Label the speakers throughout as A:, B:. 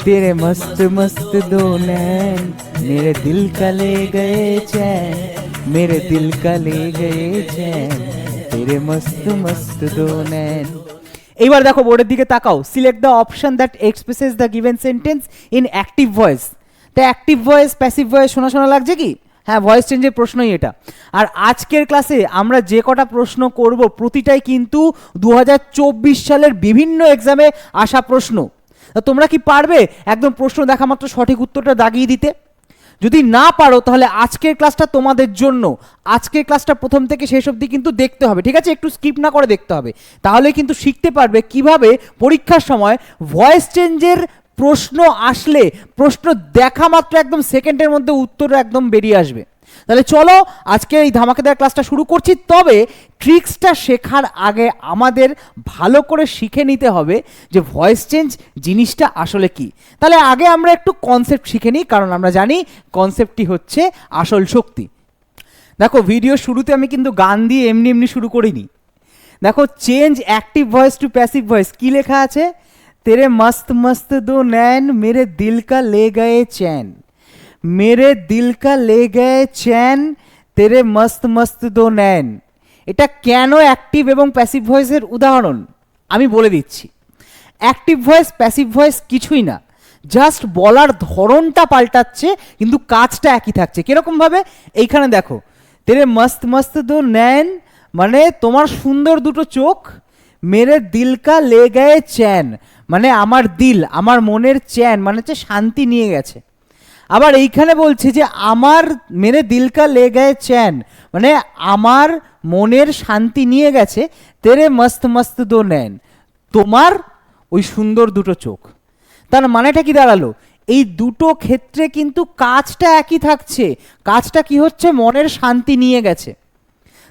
A: तेरे मस्त मस्त दो नैन मेरे दिल का ले गए चैन मेरे दिल का ले गए चैन तेरे मस्त मस्त दो नैन এইবার দেখো বোর্ডের দিকে তাকাও select the option that expresses the given sentence in active voice তা অ্যাক্টিভ ভয়েস প্যাসিভ ভয়েস শোনা শোনা লাগছে কি হ্যাঁ ভয়েস চেঞ্জের প্রশ্নই এটা আর আজকের ক্লাসে আমরা যে কটা প্রশ্ন করব প্রতিটাই কিন্তু দু সালের বিভিন্ন এক্সামে আসা প্রশ্ন তা তোমরা কি পারবে? একদম প্রশ্ন দেখা মাত্র সঠিক উত্তরটা দাগিয়ে দিতে। যদি না পারো, তাহলে আজকের ক্লাসটা তোমাদের জন্য। আজকের ক্লাসটা প্রথম থেকে শেষ অবধি কিন্তু দেখতে হবে, ঠিক আছে? একটু স্কিপ না করে দেখতে হবে। তাহলে কিন্তু শিখতে পারবে কীভাবে পরীক্ষার সময় ভয়েস চেঞ্জের প্রশ্ন আসলে, প্রশ্ন দেখা মাত্র একদম সেকেন্ডের মধ্যে উত্তর একদম বেরিয়ে আসবে। তাহলে চলো, আজকে এই ধামাকেদার ক্লাসটা শুরু করছি। তবে ট্রিক্সটা শেখার আগে আমাদের ভালো করে শিখে নিতে হবে যে ভয়েস চেঞ্জ জিনিসটা আসলে কি। তাহলে আগে আমরা একটু কনসেপ্ট শিখে নিই, কারণ আমরা জানি কনসেপ্টটি হচ্ছে আসল শক্তি। দেখো ভিডিও শুরুতে আমি কিন্তু গান দিয়ে এমনি এমনি শুরু করিনি। দেখো change active voice to passive voice কি লেখা আছে? তেরে মস্ত মস্ত দো নैन মেরে দিল কা লে গয়ে চैन মেরে দিলকা লে গে চ্যান তেরে মস্ত মস্ত দো নেন এটা কেন অ্যাক্টিভ এবং প্যাসিভ ভয়েসের উদাহরণ? আমি বলে দিচ্ছি। অ্যাক্টিভ ভয়েস প্যাসিভ ভয়েস কিছুই না। জাস্ট বলার ধরনটা পাল্টাচ্ছে, কিন্তু কাজটা একই থাকছে। কীরকমভাবে এইখানে দেখো। তেরে মস্ত মস্ত দো নেন মানে তোমার সুন্দর দুটো চোখ, মেরে দিলকা লে গায়ে চ্যান। মানে আমার দিল, আমার মনের চ্যান মানে হচ্ছে শান্তি নিয়ে গেছে। আবার এইখানে বলছে যে আমার মেরে দিলকা লে গায়ে চ্যান। মানে আমার মনের শান্তি নিয়ে গেছে, তেরে মস্ত মস্ত দো নেন তোমার ওই সুন্দর দুটো চোখ। তার মানেটা কি দাঁড়াল? এই দুটো ক্ষেত্রে কিন্তু কাজটা একই থাকছে। কাজটা কি হচ্ছে? মনের শান্তি নিয়ে গেছে।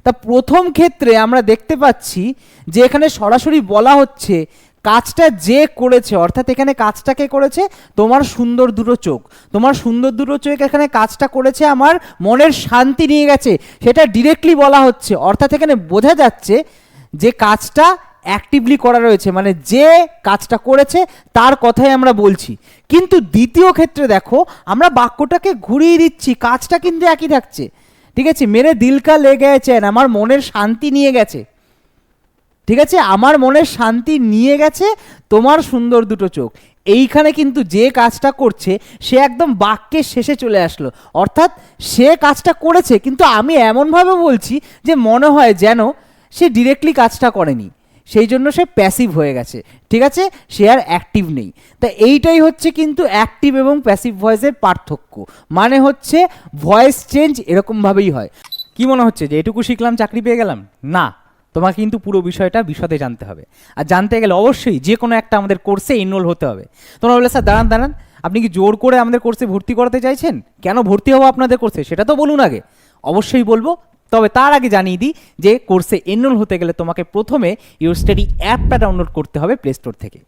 A: তা প্রথম ক্ষেত্রে আমরা দেখতে পাচ্ছি যে এখানে সরাসরি বলা হচ্ছে কাজটা যে করেছে, অর্থাৎ এখানে কাজটাকে করেছে? তোমার সুন্দর দুটো চোখ। তোমার সুন্দর দুটো চোখ এখানে কাজটা করেছে, আমার মনের শান্তি নিয়ে গেছে। সেটা ডিরেক্টলি বলা হচ্ছে। অর্থাৎ এখানে বোঝা যাচ্ছে যে কাজটা অ্যাক্টিভলি করা রয়েছে মানে যে কাজটা করেছে, তার কথাই আমরা বলছি। কিন্তু দ্বিতীয় ক্ষেত্রে দেখো, আমরা বাক্যটাকে ঘুরিয়ে দিচ্ছি, কাজটা কিন্তু একই থাকছে। ঠিক আছে? মেরে দিলকা লেগে গেছেন, আমার মনের শান্তি নিয়ে গেছে। ঠিক আছে? আমার মনের শান্তি নিয়ে গেছে, তোমার সুন্দর দুটো চোখ। এইখানে কিন্তু যে কাজটা করছে, সে একদম বাক্যের শেষে চলে আসলো। অর্থাৎ সে কাজটা করেছে, কিন্তু আমি এমনভাবে বলছি যে মনে হয় যেন সে ডিরেক্টলি কাজটা করেনি। সেই জন্য সে প্যাসিভ হয়ে গেছে। ঠিক আছে? সে আর অ্যাক্টিভ নেই। তা এইটাই হচ্ছে কিন্তু অ্যাক্টিভ এবং প্যাসিভ ভয়েসের পার্থক্য। মানে হচ্ছে ভয়েস চেঞ্জ এরকমভাবেই হয়। কি মনে হচ্ছে যে এটুকু শিখলাম, চাকরি পেয়ে গেলাম? না। তোমাকে কিন্তু পুরো বিষয়টা বিশদে জানতে হবে। আর জানতে গেলে অবশ্যই যে কোনো একটা আমাদের কোর্সে ইনরোল হতে হবে। তোমরা বলে, স্যার, দাঁড়ান দাঁড়ান, আপনি কি জোর করে আমাদের কোর্সে ভর্তি করাতে চাইছেন? কেন ভর্তি হব আপনাদের কোর্সে সেটা তো বলুন আগে। অবশ্যই বলব, তবে তার আগে জানিয়ে দিই যে কোর্সে এনরোল হতে গেলে তোমাকে প্রথমে ইউর স্টাডি অ্যাপটা ডাউনলোড করতে হবে প্লে স্টোর থেকে।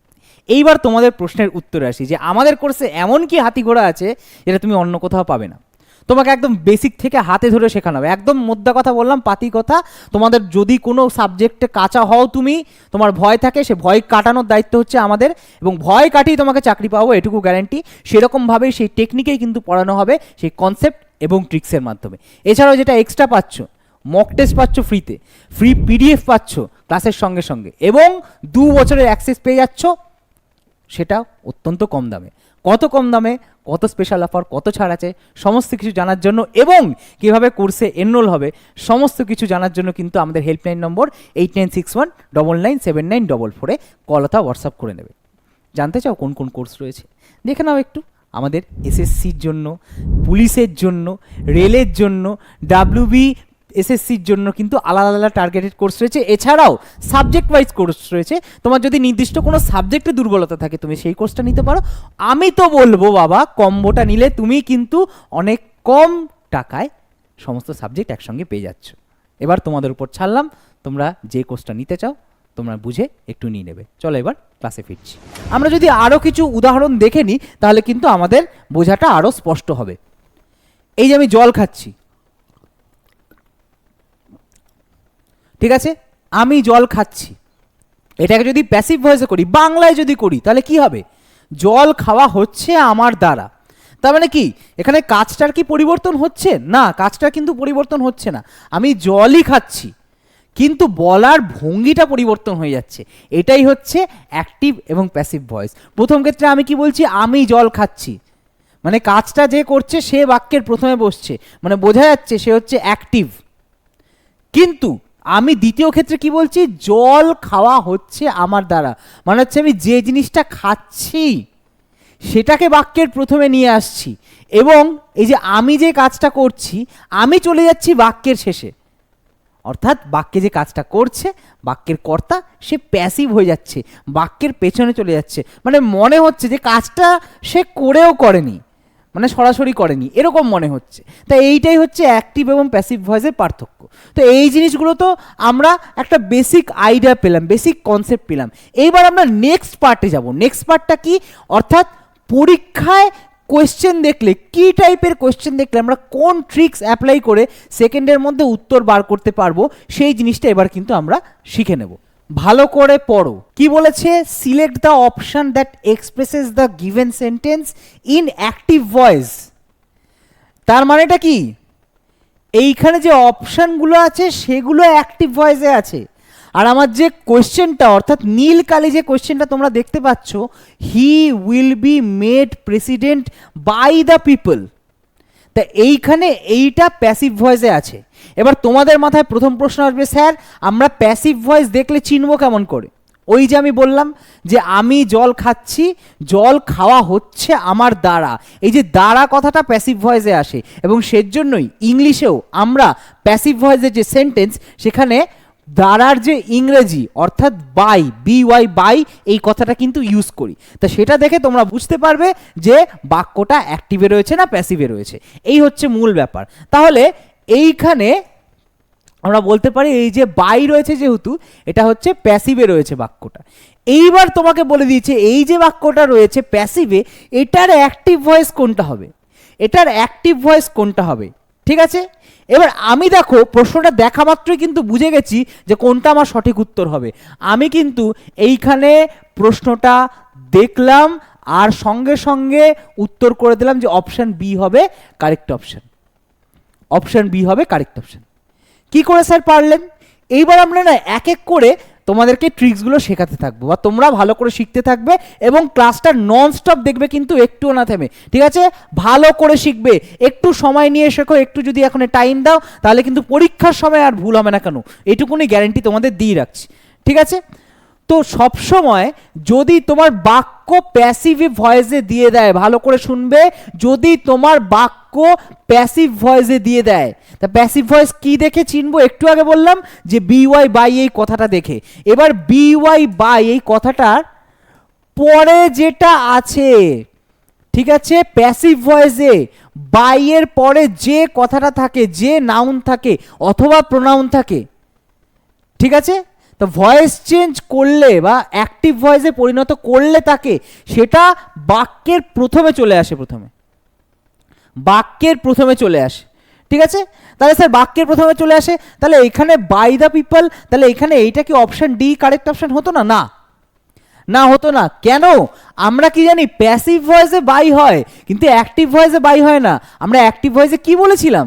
A: এইবার তোমাদের প্রশ্নের উত্তরে আসি যে, আমাদের কোর্সে এমন কি হাতি ঘোড়া আছে যেটা তুমি অন্য কোথাও পাবে না। তোমাকে একদম বেসিক থেকে হাতে ধরে শেখানো হবে। একদম মোদ্দা কথা বললাম, পাতি কথা। তোমাদের যদি কোনো সাবজেক্টে কাঁচা হও তুমি, তোমার ভয় থাকে, সে ভয় কাটানোর দায়িত্ব হচ্ছে আমাদের এবং ভয় কাটিয়ে তোমাকে চাকরি পাবো, এটুকু গ্যারান্টি সেরকমভাবেই সেই টেকনিকেই কিন্তু পড়ানো হবে, সেই কনসেপ্ট এবং ট্রিক্সের মাধ্যমে। এছাড়াও যেটা এক্সট্রা পাচ্ছ মক টেস্ট পাচ্ছ ফ্রিতে ফ্রি পিডিএফ পাচ্ছ ক্লাসের সঙ্গে সঙ্গে এবং দু বছরের অ্যাক্সেস পেয়ে যাচ্ছ, সেটা অত্যন্ত কম দামে। কত কম দামে, কত স্পেশাল অফার কত ছাড় আছে, সমস্ত কিছু জানার জন্য এবং কীভাবে কোর্সে এনরোল হবে, সমস্ত কিছু জানার জন্য কিন্তু আমাদের helpline number eight nine six one double nine seven nine double ফোরে কল অথবা হোয়াটসঅ্যাপ করে নেবে। জানতে চাও কোন কোন কোর্স রয়েছে? দেখে নাও একটু। আমাদের এসএসসির জন্য, পুলিশের জন্য রেলের জন্য ডাব্লিউবি এসএসসির জন্য কিন্তু আলাদা আলাদা টার্গেটেড কোর্স রয়েছে। এছাড়াও সাবজেক্ট ওয়াইজ কোর্স রয়েছে। তোমার যদি নির্দিষ্ট কোনো সাবজেক্টে দুর্বলতা থাকে, তুমি সেই কোর্সটা নিতে পারো। আমি তো বলব বাবা কম্বোটা নিলে তুমি কিন্তু অনেক কম টাকায় সমস্ত সাবজেক্ট একসঙ্গে পেয়ে যাচ্ছ। এবার তোমাদের উপর ছাড়লাম। তোমরা যে কোর্সটা নিতে চাও, তোমরা বুঝে একটু নিয়ে নেবে। চলো এবার ক্লাসে ফিরছি। আমরা যদি আরও কিছু উদাহরণ দেখে নিই, তাহলে কিন্তু আমাদের বোঝাটা আরও স্পষ্ট হবে। এই যে আমি জল খাচ্ছি ঠিক আছে? আমি জল খাচ্ছি। এটাকে যদি প্যাসিভ ভয়েসে করি, বাংলায় যদি করি, তাহলে কি হবে? জল খাওয়া হচ্ছে আমার দ্বারা। তার মানে কি? এখানে কাজটার কি পরিবর্তন হচ্ছে? না কাজটা কিন্তু পরিবর্তন হচ্ছে না। আমি জলই খাচ্ছি, কিন্তু বলার ভঙ্গিটা পরিবর্তন হয়ে যাচ্ছে। এটাই হচ্ছে অ্যাক্টিভ এবং প্যাসিভ ভয়েস প্রথম ক্ষেত্রে আমি কি বলছি? আমি জল খাচ্ছি। মানে কাজটা যে করছে, সে বাক্যের প্রথমে বসছে। মানে বোঝা যাচ্ছে সে হচ্ছে অ্যাক্টিভ কিন্তু আমি দ্বিতীয় ক্ষেত্রে কি বলছি? জল খাওয়া হচ্ছে আমার দ্বারা। মানে হচ্ছে আমি যে জিনিসটা খাচ্ছি, সেটাকে বাক্যের প্রথমে নিয়ে আসছি। এবং এই যে আমি যে কাজটা করছি, আমি চলে যাচ্ছি বাক্যের শেষে। অর্থাৎ বাক্যে যে কাজটা করছে, বাক্যের কর্তা, সে প্যাসিভ হয়ে যাচ্ছে, বাক্যের পেছনে চলে যাচ্ছে। মানে মনে হচ্ছে যে কাজটা সে করেও করেনি। মানে সরাসরি করেনি, এরকম মনে হচ্ছে। তা এইটাই হচ্ছে অ্যাক্টিভ এবং প্যাসিভ ভয়েসের পার্থক্য। তো এই জিনিসগুলো তো আমরা একটা বেসিক আইডিয়া পেলাম বেসিক কনসেপ্ট পেলাম। এইবার আমরা নেক্সট পার্টে যাব। নেক্সট পার্টটা কি? অর্থাৎ পরীক্ষায় কোয়েশ্চেন দেখলে, কি টাইপের কোয়েশ্চেন দেখলে আমরা কোন ট্রিক্স অ্যাপ্লাই করে সেকেন্ডের মধ্যে উত্তর বার করতে পারব, সেই জিনিসটা এবার কিন্তু আমরা শিখে নেব। ভালো করে পড়ো। কি বলেছে? Select the option that expresses the given sentence in active voice তার মানেটা কি? এইখানে যে অপশানগুলো আছে, সেগুলো অ্যাক্টিভ ভয়েসে আছে। আর আমার যে কোয়েশ্চেনটা অর্থাৎ নীল কালি যে কোয়েশ্চেনটা তোমরা দেখতে পাচ্ছ he will be made president by the people তা এইখানে এইটা প্যাসিভ ভয়েসে আছে। এবার তোমাদের মাথায় প্রথম প্রশ্ন আসবে, স্যার, আমরা প্যাসিভ ভয়েস দেখলে চিনবো কেমন করে? ওই যে আমি বললাম যে আমি জল খাচ্ছি, জল খাওয়া হচ্ছে আমার দ্বারা। এই যে দ্বারা কথাটা প্যাসিভ ভয়েসে আসে। এবং সেজন্যই ইংলিশেও আমরা প্যাসিভ ভয়েসের যে সেন্টেন্স সেখানে দ্বারার যে ইংরেজি, অর্থাৎ বাই বি ওয়াই বাই এই কথাটা কিন্তু ইউজ করি। তা সেটা দেখে তোমরা বুঝতে পারবে যে বাক্যটা অ্যাক্টিভে রয়েছে না প্যাসিভে রয়েছে। এই হচ্ছে মূল ব্যাপার। তাহলে এইখানে আমরা বলতে পারি এই যে বাই রয়েছে যেহেতু, এটা হচ্ছে প্যাসিভে রয়েছে বাক্যটা। এইবার তোমাকে বলে দিয়েছে, এই যে বাক্যটা রয়েছে প্যাসিভে এটার অ্যাক্টিভ ভয়েস কোনটা হবে? এটার অ্যাক্টিভ ভয়েস কোনটা হবে? ঠিক আছে? এবার আমি দেখো, প্রশ্নটা দেখা মাত্রই কিন্তু বুঝে গেছি যে কোনটা আমার সঠিক উত্তর হবে। আমি কিন্তু এইখানে প্রশ্নটা দেখলাম আর সঙ্গে সঙ্গে উত্তর করে দিলাম যে অপশান বি হবে কারেক্ট অপশান অপশান বি হবে কারেক্ট অপশান কি করে স্যার পারলেন? এইবার আমরা না এক এক করে তোমাদেরকে ট্রিক্সগুলো শেখাতে থাকব বা তোমরা ভালো করে শিখতে থাকবে এবং ক্লাসটা নন স্টপ দেখবে কিন্তু একটুও না থেমে। ঠিক আছে? ভালো করে শিখবে। একটু সময় নিয়ে শেখো, একটু যদি এখন টাইম দাও, তাহলে কিন্তু পরীক্ষার সময় আর ভুল হবে না কেন? এটুকুনি গ্যারেন্টি তোমাদের দিয়ে রাখছি। ঠিক আছে? তো সব সময় যদি তোমার বাক্য প্যাসিভ ভয়েসে দিয়ে দেয়, ভালো করে শুনবে। যদি তোমার বাক্য প্যাসিভ ভয়েসে দিয়ে দেয়। তা প্যাসিভ ভয়েস কি দেখে চিনবো? একটু আগে বললাম যে বিওয়াই বাই এই কথাটা দেখে। এবার বিওয়াই বাই এই কথাটার পরে যেটা আছে, ঠিক আছে? প্যাসিভ ভয়েসে বাইয়ের পরে যে কথাটা থাকে, যে নাউন থাকে, অথবা প্রোনাউন থাকে, ঠিক আছে? তো ভয়েস চেঞ্জ করলে বা অ্যাক্টিভ ভয়েসে পরিণত করলে তাকে, সেটা বাক্যের প্রথমে চলে আসে প্রথমে। বাক্যের প্রথমে চলে আসে। ঠিক আছে? তাহলে স্যার, বাক্যের প্রথমে চলে আসে। তাহলে এখানে বাই দ্য পিপল তাহলে এখানে এইটা কি অপশান ডি কারেক্ট অপশান হতো না? না। না, হতো না। কেন? আমরা কি জানি প্যাসিভ ভয়েসে বাই হয়, কিন্তু অ্যাক্টিভ ভয়েসে বাই হয় না। আমরা অ্যাক্টিভ ভয়েসে কি বলেছিলাম?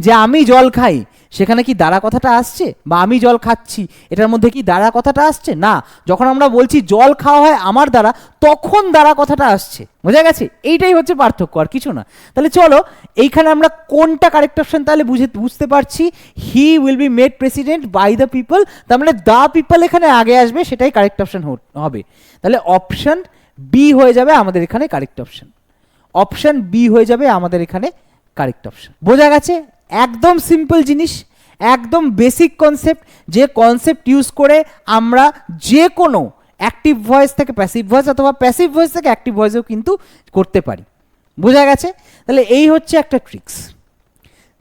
A: যে আমি জল খাই। সেখানে কি দ্বারা কথাটা আসছে? বা আমি জল খাচ্ছি, এটার মধ্যে কি দ্বারা কথাটা আসছে? না, যখন আমরা বলছি জল খাওয়া হয় আমার দ্বারা, তখন দ্বারা কথাটা আসছে। বোঝা গেছে? এইটাই হচ্ছে পার্থক্য, আর কিছু না। তাহলে চলো, এইখানে আমরা কোনটা কারেক্ট অপশন তাহলে বুঝে বুঝতে পারছি। He will be made president by the people তার মানে দ্য পিপল এখানে আগে আসবে, সেটাই কারেক্ট অপশন হবে। তাহলে অপশন বি হয়ে যাবে আমাদের এখানে কারেক্ট অপশন অপশন বি হয়ে যাবে আমাদের এখানে কারেক্ট অপশন বোঝা গেছে? একদম সিম্পল জিনিস। একদম বেসিক কনসেপ্ট যে কনসেপ্ট ইউজ করে আমরা যে কোনো অ্যাক্টিভ ভয়েস থেকে প্যাসিভ ভয়েস অথবা প্যাসিভ ভয়েস থেকে অ্যাক্টিভ ভয়েসেও কিন্তু করতে পারি। বোঝা গেছে? তাহলে এই হচ্ছে একটা ট্রিক্স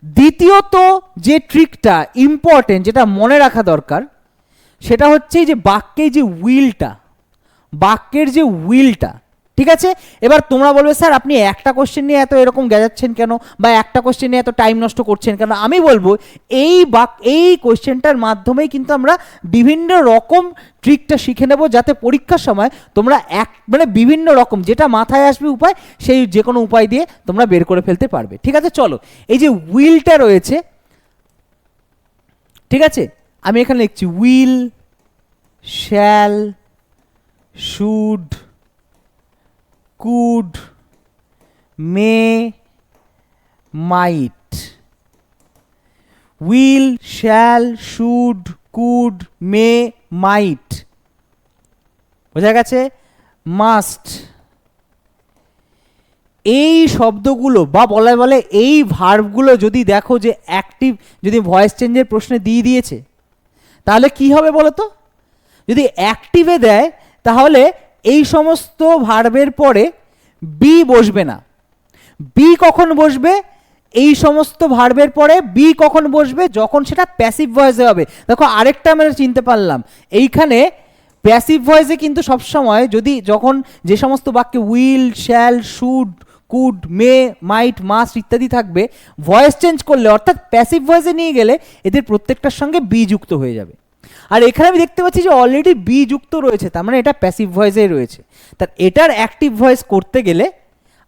A: দ্বিতীয়ত যে ট্রিকটা ইম্পর্টেন্ট যেটা মনে রাখা দরকার, সেটা হচ্ছে যে বাক্যে যে উইলটা বাক্যের যে উইলটা ঠিক আছে? এবার তোমরা বলবে, স্যার, আপনি একটা কোশ্চেন নিয়ে এত এরকম গেজাচ্ছেন কেন? বা একটা কোশ্চেন নিয়ে এত টাইম নষ্ট করছেন কেন? আমি বলব, এই বাক, এই কোশ্চেনটার মাধ্যমেই কিন্তু আমরা বিভিন্ন রকম ট্রিকটা শিখে নেব যাতে পরীক্ষার সময় তোমরা এক মানে বিভিন্ন রকম যেটা মাথায় আসবে উপায়, সেই যে কোনো উপায় দিয়ে তোমরা বের করে ফেলতে পারবে। ঠিক আছে? চলো, এই যে উইলটা রয়েছে, ঠিক আছে? আমি এখানে লিখছি will shall should could may might will shall should could may might বোঝা গেছে? মাস্ট এই শব্দগুলো বা বলায় বলে এই ভার্বগুলো যদি দেখো যে অ্যাক্টিভ যদি ভয়েস চেঞ্জের প্রশ্নে দিয়ে দিয়েছে, তাহলে কি হবে বলো তো যদি অ্যাক্টিভে দেয়, তাহলে এই সমস্ত ভার্বের পরে বি বসবে না। বি কখন বসবে? এই সমস্ত ভার্বের পরে বি কখন বসবে? যখন সেটা প্যাসিভ ভয়েসে হবে। দেখো, আরেকটা আমরা চিনতে পারলাম। এইখানে প্যাসিভ ভয়েসে কিন্তু সবসময় যদি যখন যে সমস্ত বাক্যে will shall should could may might must ইত্যাদি থাকবে ভয়েস চেঞ্জ করলে, অর্থাৎ প্যাসিভ ভয়েসে নিয়ে গেলে, এদের প্রত্যেকটার সঙ্গে বি যুক্ত হয়ে যাবে। আর এখানে আমি দেখতে পাচ্ছি যে অলরেডি বি যুক্ত রয়েছে, তার মানে এটা প্যাসিভ ভয়েসেই রয়েছে। তার এটার অ্যাক্টিভ ভয়েস করতে গেলে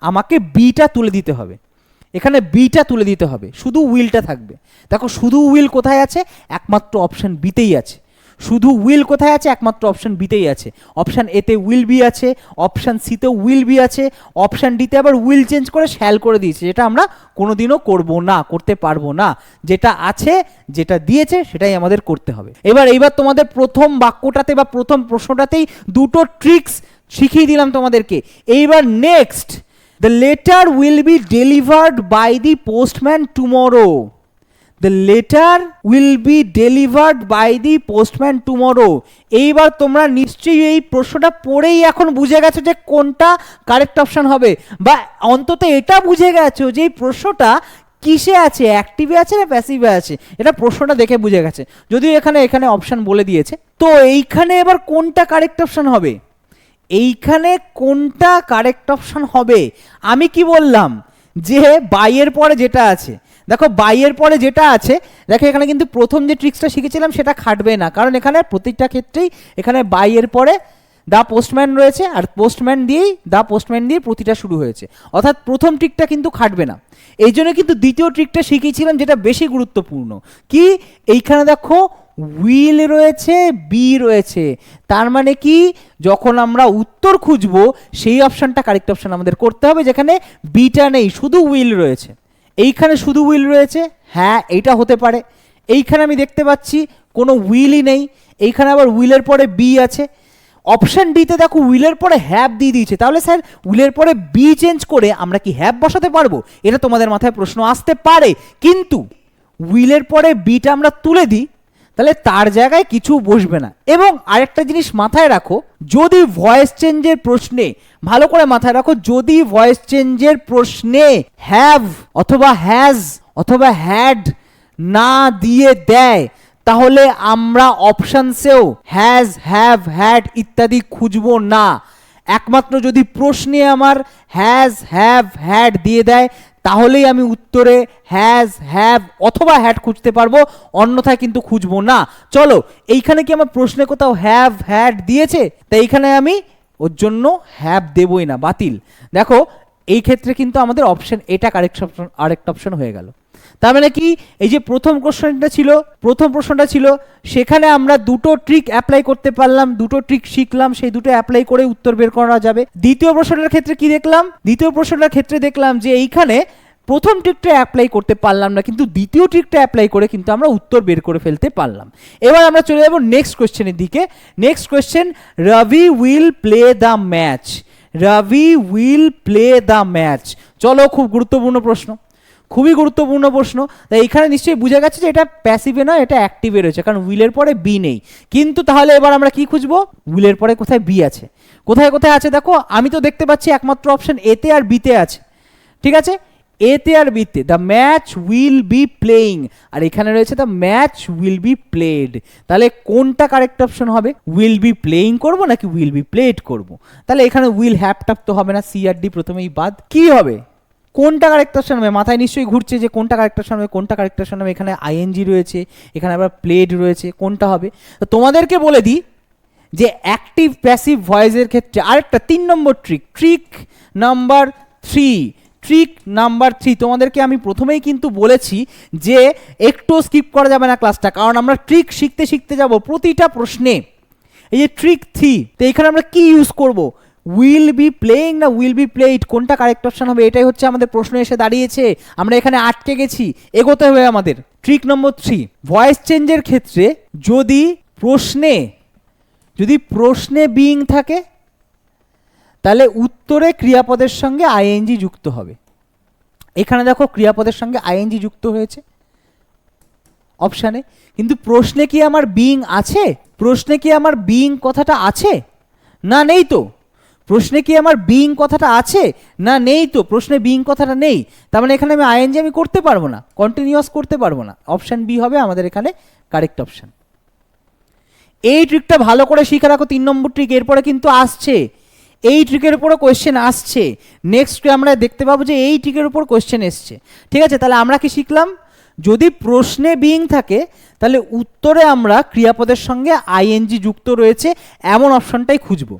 A: আমাকে বিটা তুলে দিতে হবে। এখানে বিটা তুলে দিতে হবে, শুধু উইলটা থাকবে। দেখো শুধু উইল কোথায় আছে? একমাত্র অপশান বিতেই আছে। শুধু উইল কোথায় আছে? একমাত্র অপশন বিতেই আছে। অপশন এতে উইল বি আছে অপশন সিতেও উইল বি আছে অপশন ডিতে আবার উইল চেঞ্জ করে শ্যাল করে দিয়েছে, যেটা আমরা কোনোদিনও করব না, করতে পারব না। যেটা আছে, যেটা দিয়েছে, সেটাই আমাদের করতে হবে। এবার এইবার তোমাদের প্রথম বাক্যটাতে বা প্রথম প্রশ্নটাতেই দুটো ট্রিক্স শিখিয়ে দিলাম তোমাদেরকে। এইবার next the letter will be delivered by the postman tomorrow the letter will be delivered by the postman tomorrow এইবার তোমরা নিশ্চয়ই এই প্রশ্নটা পড়েই এখন বুঝে গেছো যে কোনটা কারেক্ট অপশন হবে। বা অন্তত এটা বুঝে গেছো যে এই প্রশ্নটা কিসে আছে অ্যাক্টিভে আছে না প্যাসিভে আছে? এটা প্রশ্নটা দেখে বুঝে গেছে। যদিও এখানে এখানে অপশন বলে দিয়েছে। তো এইখানে এবার কোনটা কারেক্ট অপশন হবে? এইখানে কোনটা কারেক্ট অপশন হবে? আমি কি বললাম? যে বাইয়ের পরে যেটা আছে দেখো, বাইয়ের পরে যেটা আছে, দেখো, এখানে কিন্তু প্রথম যে ট্রিক্সটা শিখেছিলাম, সেটা খাটবে না। কারণ এখানে প্রত্যেকটা ক্ষেত্রেই এখানে বাইয়ের পরে দা পোস্টম্যান রয়েছে, আর পোস্টম্যান দিয়েই দা পোস্টম্যান দিয়ে প্রতিটা শুরু হয়েছে। অর্থাৎ প্রথম ট্রিকটা কিন্তু খাটবে না। এই জন্য কিন্তু দ্বিতীয় ট্রিকটা শিখিয়েছিলাম যেটা বেশি গুরুত্বপূর্ণ। কি? এইখানে দেখো উইল রয়েছে বি রয়েছে। তার মানে কি? যখন আমরা উত্তর খুঁজবো, সেই অপশানটা কারেক্ট অপশান আমাদের করতে হবে, যেখানে বিটা নেই, শুধু উইল রয়েছে। এইখানে শুধু উইল রয়েছে। হ্যাঁ এইটা হতে পারে। এইখানে আমি দেখতে পাচ্ছি কোনো উইলই নেই। এইখানে আবার উইলের পরে বি আছে। অপশান ডিতে দেখো উইলের পরে হ্যাব দিয়ে দিয়েছে। তাহলে স্যার উইলের পরে বি চেঞ্জ করে আমরা কি হ্যাব বসাতে পারব? এটা তোমাদের মাথায় প্রশ্ন আসতে পারে। কিন্তু উইলের পরে বিটা আমরা তুলে দিই। তাহলে তার জায়গায় কিছু বসবে না। এবং আরেকটা জিনিস মাথায় রাখো, যদি ভয়েস চেঞ্জের প্রশ্নে, ভালো করে মাথায় রাখো, যদি ভয়েস চেঞ্জের প্রশ্নে হ্যাভ অথবা হ্যাজ অথবা হ্যাড না দিয়ে দেয়, তাহলে আমরা অপশানসেও হ্যাজ হ্যাভ হ্যাড ইত্যাদি খুঁজবো না। একমাত্র যদি প্রশ্নে আমার হ্যাজ হ্যাভ হ্যাড দিয়ে দেয় তাহলেই আমি উত্তরে হ্যাজ হ্যাভ অথবা হ্যাড খুঁজতে পারব, অন্যথায় কিন্তু খুঁজবো না। চলো, এইখানে কি আমার প্রশ্নে কোথাও হ্যাভ হ্যাড দিয়েছে? তাই এইখানে আমি ওর জন্য হ্যাভ দেবই না, বাতিল। দেখো, এই ক্ষেত্রে কিন্তু আমাদের অপশন এটা কারেক্ট অপশন আরেকটা অপশন হয়ে গেল। তার মানে কি? এই যে প্রথম কোশ্চেনটা ছিল, প্রথম প্রশ্নটা ছিল, সেখানে আমরা দুটো ট্রিক অ্যাপ্লাই করতে পারলাম, দুটো ট্রিক শিখলাম, সেই দুটো অ্যাপ্লাই করে উত্তর বের করা যাবে। দ্বিতীয় প্রশ্নটার ক্ষেত্রে কি দেখলাম? দ্বিতীয় প্রশ্নটার ক্ষেত্রে দেখলাম যে এইখানে প্রথম ট্রিকটা অ্যাপ্লাই করতে পারলাম না, কিন্তু দ্বিতীয় ট্রিকটা অ্যাপ্লাই করে কিন্তু আমরা উত্তর বের করে ফেলতে পারলাম। এবার আমরা চলে যাব নেক্সট কোয়েশ্চেনের দিকে। Next question Ravi will play the match Ravi will play the match চলো, খুব গুরুত্বপূর্ণ প্রশ্ন। খুবই গুরুত্বপূর্ণ প্রশ্ন। তাই এখানে নিশ্চয়ই বুঝে গেছে যে এটা প্যাসিভে নয়, এটা অ্যাক্টিভে রয়েছে, কারণ উইলের পরে বি নেই। কিন্তু তাহলে এবার আমরা কি খুঁজবো? উইলের পরে কোথায় বি আছে? কোথায় কোথায় আছে? দেখো, আমি তো দেখতে পাচ্ছি একমাত্র অপশন এতে আর বিতে আছে। ঠিক আছে? এতে আর বিতে the match will be playing আর এখানে রয়েছে the match will be played তাহলে কোনটা কারেক্ট অপশন হবে? উইল বি প্লেয়িং করব নাকি উইল বি প্লেড করব? তাহলে এখানে উইল হ্যাভ টাপ তো হবে না সি আর ডি প্রথমেই বাদ। কি হবে? কোনটা কারেক্ট অপশন হবে? মাথায় নিশ্চয়ই ঘুরছে যে কোনটা কারেক্ট অপশন হবে, কোনটা কারেক্ট অপশন হবে? এখানে আইএনজি রয়েছে, এখানে আবার প্লেড রয়েছে, কোনটা হবে? তো তোমাদেরকে বলে দিই যে অ্যাক্টিভ প্যাসিভ ভয়েসের ক্ষেত্রে আরেকটা তিন নম্বর trick trick number three trick number three তোমাদেরকে আমি প্রথমেই কিন্তু বলেছি যে একটু স্কিপ করা যাবে না ক্লাসটা কারণ আমরা ট্রিক শিখতে শিখতে যাব প্রতিটা প্রশ্নে। এই যে ট্রিক থ্রি তো এখানে আমরা কি ইউজ করব? উইল বি প্লেইং না উইল বি প্লেইড কোনটা কারেক্ট অপশন হবে? এটাই হচ্ছে আমাদের প্রশ্ন এসে দাঁড়িয়েছে। আমরা এখানে আটকে গেছি। এগোতে হবে আমাদের। ট্রিক নম্বর থ্রি ভয়েস চেঞ্জের ক্ষেত্রে যদি প্রশ্নে যদি প্রশ্নে বিং থাকে, তাহলে উত্তরে ক্রিয়াপদের সঙ্গে আইএনজি যুক্ত হবে। এখানে দেখো ক্রিয়াপদের সঙ্গে আইএনজি যুক্ত হয়েছে। অপশানে কিন্তু প্রশ্নে কি আমার বিং আছে? প্রশ্নে কি আমার বিং কথাটা আছে? না, নেই তো। প্রশ্নে কি আমার বিং কথাটা আছে? না, নেই তো। প্রশ্নে বিং কথাটা নেই। তার মানে এখানে আমি আইএনজি আমি করতে পারব না। কন্টিনিউয়াস করতে পারব না। অপশান বি হবে আমাদের এখানে কারেক্ট অপশান এই ট্রিকটা ভালো করে শিখে রাখো তিন নম্বর ট্রিক এরপরে কিন্তু আসছে। এই ট্রিকের উপরে কোয়েশ্চেন আসছে। নেক্সট আমরা দেখতে পাবো যে এই ট্রিকের উপর কোয়েশ্চেন এসছে। ঠিক আছে? তাহলে আমরা কি শিখলাম? যদি প্রশ্নে বিং থাকে, তাহলে উত্তরে আমরা ক্রিয়াপদের সঙ্গে আইএনজি যুক্ত রয়েছে। এমন অপশনটাই খুঁজব।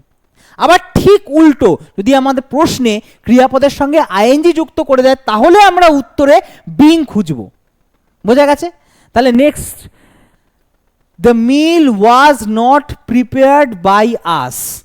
A: আবার ঠিক উল্টো, যদি আমাদের প্রশ্নে ক্রিয়াপদের সঙ্গে আইএনজি যুক্ত করে দেয়, তাহলে আমরা উত্তরে বিং খুঁজব। বোঝা গেছে? তাহলে next the meal was not prepared by us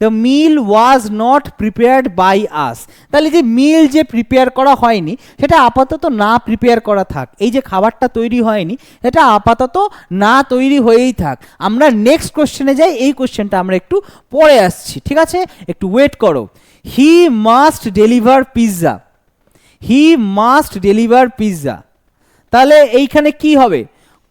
A: the meal was not prepared by us তাহলে যে মিল যে প্রিপেয়ার করা হয়নি, সেটা আপাতত না প্রিপেয়ার করা থাক। এই যে খাবারটা তৈরি হয়নি এটা আপাতত না তৈরি হয়েই থাক। আমরা নেক্সট কোশ্চেনে যাই, এই কোশ্চেনটা আমরা একটু পরে আসছি, ঠিক আছে? একটু ওয়েট করো। He must deliver pizza he must deliver pizza তাহলে এইখানে কি হবে?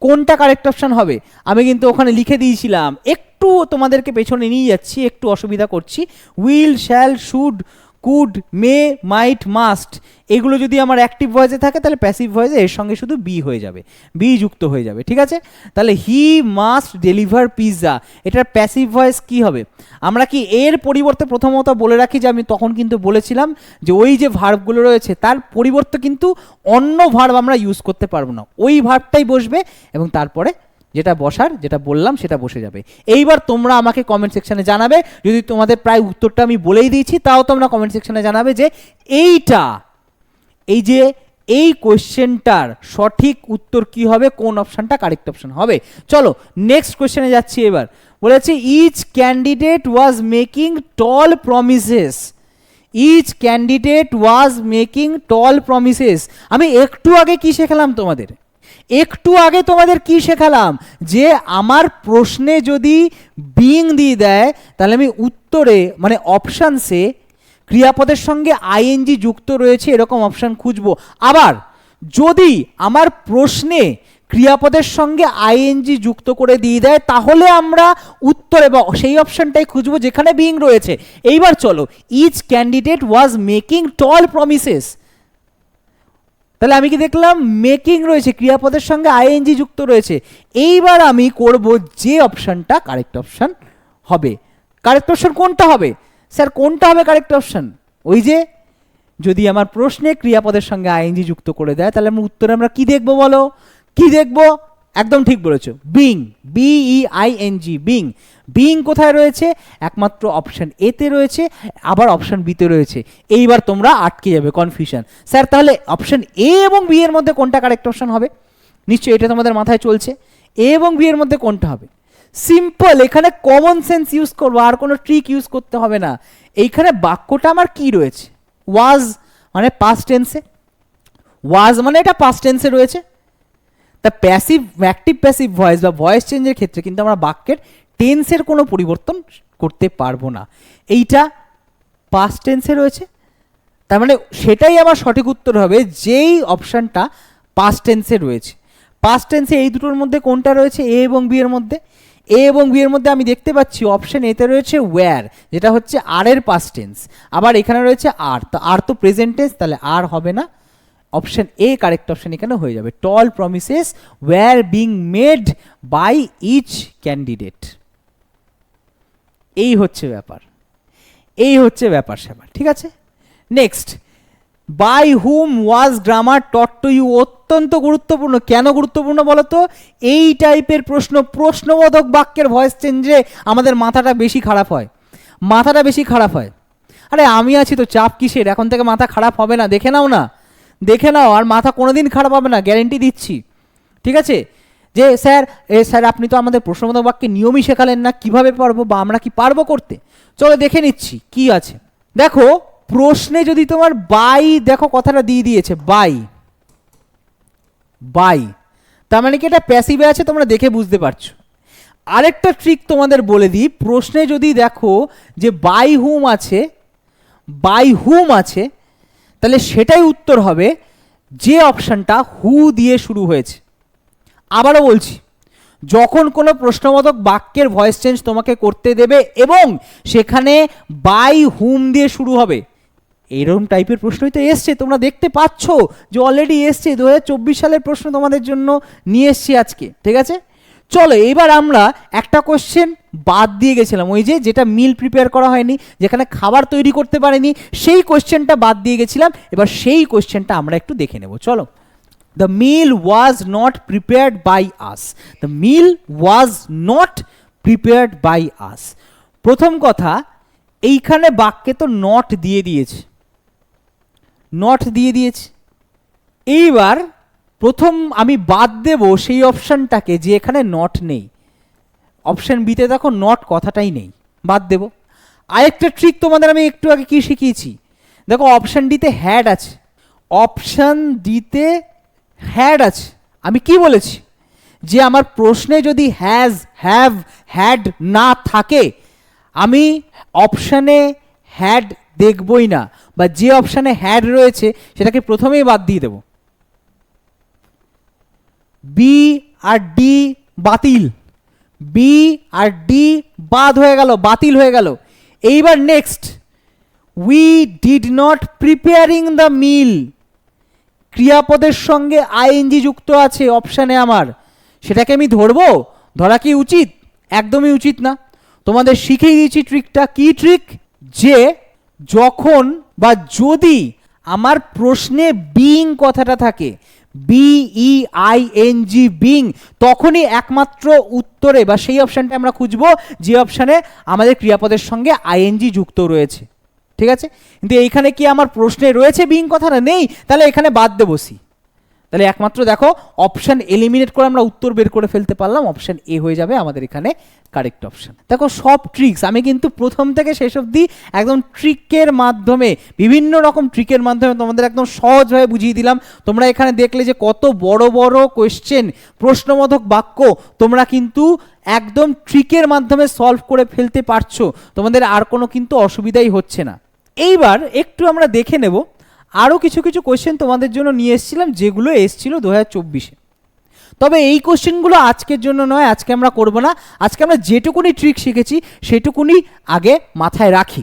A: কোনটা কারেক্ট অপশান হবে? আমি কিন্তু ওখানে লিখে দিয়েছিলাম, একটু তোমাদেরকে পেছনে নিয়ে যাচ্ছি, একটু অসুবিধা করছি। Will shall should could may might must এগুলো যদি আমার অ্যাক্টিভ ভয়েসে থাকে, তাহলে প্যাসিভ ভয়েসে এর সঙ্গে শুধু বি হয়ে যাবে। বি যুক্ত হয়ে যাবে, ঠিক আছে? তাহলে হি মাস্ট ডেলিভার পিৎজা এটার প্যাসিভ ভয়েস কি হবে? আমরা কি এর পরিবর্তে প্রথমত বলে রাখি যে আমি তখন কিন্তু বলেছিলাম যে ওই যে ভার্বগুলো রয়েছে, তার পরিবর্তে কিন্তু অন্য ভার্ব আমরা ইউজ করতে পারব না। ওই ভার্বটাই বসবে এবং তারপরে যেটা বসার, যেটা বললাম, সেটা বসে যাবে। এইবার তোমরা আমাকে কমেন্ট সেকশনে জানাবে। যদি তোমাদের প্রায় উত্তরটা আমি বলেই দিয়েছি, তাও তোমরা কমেন্ট সেকশনে জানাবে যে এইটা, এই যে এই কোয়েশ্চেনটার সঠিক উত্তর কি হবে, কোন অপশানটা কারেক্ট অপশন হবে। চলো নেক্সট কোয়েশ্চেনে যাচ্ছি এবার। বলেছে each candidate was making tall promises each candidate was making tall promises আমি একটু আগে কি শেখালাম তোমাদের? একটু আগে তোমাদের কি শেখালাম? যে আমার প্রশ্নে যদি বিং দিয়ে দেয়, তাহলে আমি উত্তরে মানে অপশানসে ক্রিয়াপদের সঙ্গে আইএনজি যুক্ত রয়েছে, এরকম অপশান খুঁজবো। আবার, যদি আমার প্রশ্নে ক্রিয়াপদের সঙ্গে আইএনজি যুক্ত করে দিয়ে দেয়, তাহলে আমরা উত্তরে বা সেই অপশানটাই খুঁজবো যেখানে বিং রয়েছে। এইবার চলো each candidate was making tall promises তাহলে আমি কি দেখলাম? মেকিং রয়েছে, ক্রিয়াপদের সঙ্গে আইএনজি যুক্ত রয়েছে। এইবার আমি করব যে অপশানটা কারেক্ট অপশান হবে। কারেক্ট অপশান কোনটা হবে? স্যার, কোনটা হবে কারেক্ট অপশান ওই যে, যদি আমার প্রশ্নে ক্রিয়াপদের সঙ্গে আইএনজি যুক্ত করে দেয়, তাহলে আমরা উত্তরে আমরা কি দেখব বলো? কি দেখব? একদম ঠিক বলেছ। Being B E I N G being being কোথায় রয়েছে? একমাত্র অপশন এতে রয়েছে, আবার অপশন বিতে রয়েছে। এইবার তোমরা আটকে যাবে কনফিউশন স্যার, তাহলে অপশন এ এবং বি এর মধ্যে কোনটা কারেক্ট অপশন হবে? নিশ্চয়ই এটা তোমাদের মাথায় চলছে। এ এবং বি এর মধ্যে কোনটা হবে? সিম্পল এখানে কমন সেন্স ইউজ করব, আর কোনো ট্রিক ইউজ করতে হবে না। এইখানে বাক্যটা আমার কি রয়েছে? ওয়াজ মানে পাস্ট টেন্সে ওয়াজ মানে এটা পাস্ট টেন্সে রয়েছে। তা প্যাসিভ অ্যাক্টিভ প্যাসিভ ভয়েস বা ভয়েস চেঞ্জের ক্ষেত্রে কিন্তু আমরা বাক্যের টেন্সের কোনো পরিবর্তন করতে পারব না। এইটা পাস্ট টেন্সে রয়েছে। তার মানে সেটাই আমার সঠিক উত্তর হবে যেই অপশানটা পাস্ট টেন্সে রয়েছে। পাস্ট টেন্সে এই দুটোর মধ্যে কোনটা রয়েছে? এ এবং বি এর মধ্যে। এ এবং বি এর মধ্যে আমি দেখতে পাচ্ছি অপশন এতে রয়েছে ওয়্যার যেটা হচ্ছে আর এর পাস্ট টেন্স আবার এখানে রয়েছে আর তো আর তো প্রেজেন্ট টেন্স তাহলে আর হবে না। অপশন এ কারেক্ট অপশন এখানে হয়ে যাবে। Tall promises were being made by each candidate এই হচ্ছে ব্যাপার। এই হচ্ছে ব্যাপার স্যাপার ঠিক আছে? Next by whom was grammar taught to you অত্যন্ত গুরুত্বপূর্ণ। কেন গুরুত্বপূর্ণ বলো তো এই টাইপের প্রশ্ন, প্রশ্নবোধক বাক্যের ভয়েস চেঞ্জে আমাদের মাথাটা বেশি খারাপ হয়। মাথাটা বেশি খারাপ হয়। আরে আমি আছি তো, চাপ কিসের? এখন থেকে মাথা খারাপ হবে না। দেখে নাও না। দেখে নাও, আর মাথা কোনোদিন খারাপ হবে না। গ্যারেন্টি দিচ্ছি। ঠিক আছে? যে, স্যার, এ, স্যার, আপনি তো আমাদের প্রশ্নবোধক বাক্যে নিয়মই শেখালেন না, কীভাবে পারব বা আমরা কি পারব করতে? চলো দেখে নিচ্ছি, কি আছে। দেখো, প্রশ্নে যদি তোমার বাই দেখো কথাটা দিয়ে দিয়েছে, বাই বাই তার মানে কি এটা প্যাসিভে আছে তোমরা দেখে বুঝতে পারছ। আরেকটা ট্রিক তোমাদের বলে দিই, প্রশ্নে যদি দেখো যে, বাই হুম আছে, বাই হুম আছে, তাহলে সেটাই উত্তর হবে, যে অপশানটা হু দিয়ে শুরু হয়েছে। আবারও বলছি, যখন কোনো প্রশ্নবোধক বাক্যের ভয়েস চেঞ্জ তোমাকে করতে দেবে এবং সেখানে বাই হুম দিয়ে শুরু হবে এরকম টাইপের প্রশ্নই তো এসছে, তোমরা দেখতে পাচ্ছ যে অলরেডি এসছে দু হাজার চব্বিশ সালের প্রশ্ন তোমাদের জন্য নিয়ে এসছি আজকে, ঠিক আছে? চলো এবার আমরা একটা কোশ্চেন বাদ দিয়ে গেছিলাম, ওই যে যেটা মিল প্রিপেয়ার করা হয়নি, যেখানে খাবার তৈরি করতে পারেনি, সেই কোশ্চেনটা বাদ দিয়ে গেছিলাম, এবার সেই কোশ্চেনটা আমরা একটু দেখে নেব, চলো। The meal was not prepared by us the meal was not prepared by us প্রথম কথা, এইখানে বাক্যে তো নট দিয়ে দিয়েছে। নট দিয়ে দিয়েছে। এইবার প্রথম আমি বাদ দেব সেই অপশানটাকে যে এখানে নট নেই। অপশান বিতে দেখো নট কথাটাই নেই। বাদ দেব। আরেকটা ট্রিক তোমাদের আমি একটু আগে কি শিখিয়েছি? দেখো অপশান ডিতে হ্যাড আছে। অপশান ডিতে হ্যাড আছে। আমি কি বলেছি? যে আমার প্রশ্নে যদি হ্যাজ হ্যাভ হ্যাড না থাকে, আমি অপশানে হ্যাড দেখবই না। বা যে অপশানে হ্যাড রয়েছে, সেটাকে প্রথমেই বাদ দিয়ে দেব। বি আর ডি বাতিল। বি আর ডি বাদ হয়ে গেল, বাতিল হয়ে গেল। এইবার next we did not preparing the meal ক্রিয়াপদের সঙ্গে আইএনজি যুক্ত আছে অপশানে আমার। সেটাকে আমি ধরবো? ধরা কি উচিত? একদমই উচিত না। তোমাদের শিখিয়ে দিয়েছি ট্রিকটা কি ট্রিক যে যখন বা যদি আমার প্রশ্নে বিং কথাটা থাকে B E I N G being তখনই একমাত্র উত্তরে বা সেই অপশানটা আমরা খুঁজবো, যে অপশানে আমাদের ক্রিয়াপদের সঙ্গে আইএনজি যুক্ত রয়েছে। ঠিক আছে? কিন্তু এইখানে কি আমার প্রশ্নে রয়েছে বিং কথাটা? নেই। তাহলে এখানে বাদ দেবো সি তাহলে একমাত্র দেখো অপশান এলিমিনেট করে আমরা উত্তর বের করে ফেলতে পারলাম। অপশান এ হয়ে যাবে আমাদের এখানে কারেক্ট অপশান দেখো, সব ট্রিক্স আমি কিন্তু প্রথম থেকে শেষ অবধি একদম ট্রিকের মাধ্যমে, বিভিন্ন রকম ট্রিকের মাধ্যমে তোমাদের একদম সহজভাবে বুঝিয়ে দিলাম। তোমরা এখানে দেখলে যে কত বড় বড় কোয়েশ্চেন প্রশ্নবোধক বাক্য তোমরা কিন্তু একদম ট্রিকের মাধ্যমে সলভ করে ফেলতে পারছ। তোমাদের আর কোনো কিন্তু অসুবিধাই হচ্ছে না। এইবার একটু আমরা দেখে নেব। আরও কিছু কিছু কোয়েশ্চেন তোমাদের জন্য নিয়ে এসেছিলাম, যেগুলো এসেছিল দু হাজার চব্বিশে। তবে এই কোশ্চেনগুলো আজকের জন্য নয়, আজকে আমরা করব না। আজকে আমরা যেটুকুনি ট্রিক শিখেছি, সেটুকুনি আগে মাথায় রাখি।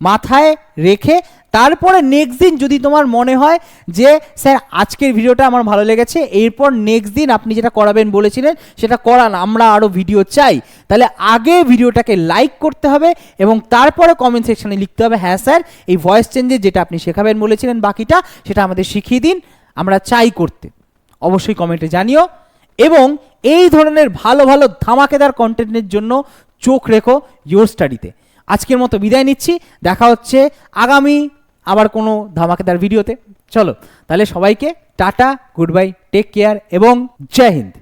A: মাথায় রেখে তারপরে নেক্সট দিন যদি তোমার মনে হয় যে, স্যার, আজকের ভিডিওটা আমার ভালো লেগেছে, এরপর নেক্সট দিন আপনি যেটা করাবেন বলেছিলেন, সেটা করান, আমরা আরও ভিডিও চাই। তাহলে আগে ভিডিওটাকে লাইক করতে হবে এবং তারপরে কমেন্ট সেকশনে লিখতে হবে হ্যাঁ স্যার, এই ভয়েস চেঞ্জে যেটা আপনি শেখাবেন বলেছিলেন বাকিটা, সেটা আমাদের শিখিয়ে দিন, আমরা চাই করতে। অবশ্যই কমেন্টে জানিও। এবং এই ধরনের ভালো ভালো ধামাকেদার কন্টেন্টের জন্য চোখ রেখো ইয়োর স্টাডিতে আজকের মতো বিদায় নিচ্ছি, দেখা হচ্ছে আগামী আবার কোনো ধামাকেদার ভিডিওতে। চলো, তাহলে সবাইকে টাটা, গুড বাই, টেক কেয়ার এবং জয় হিন্দ।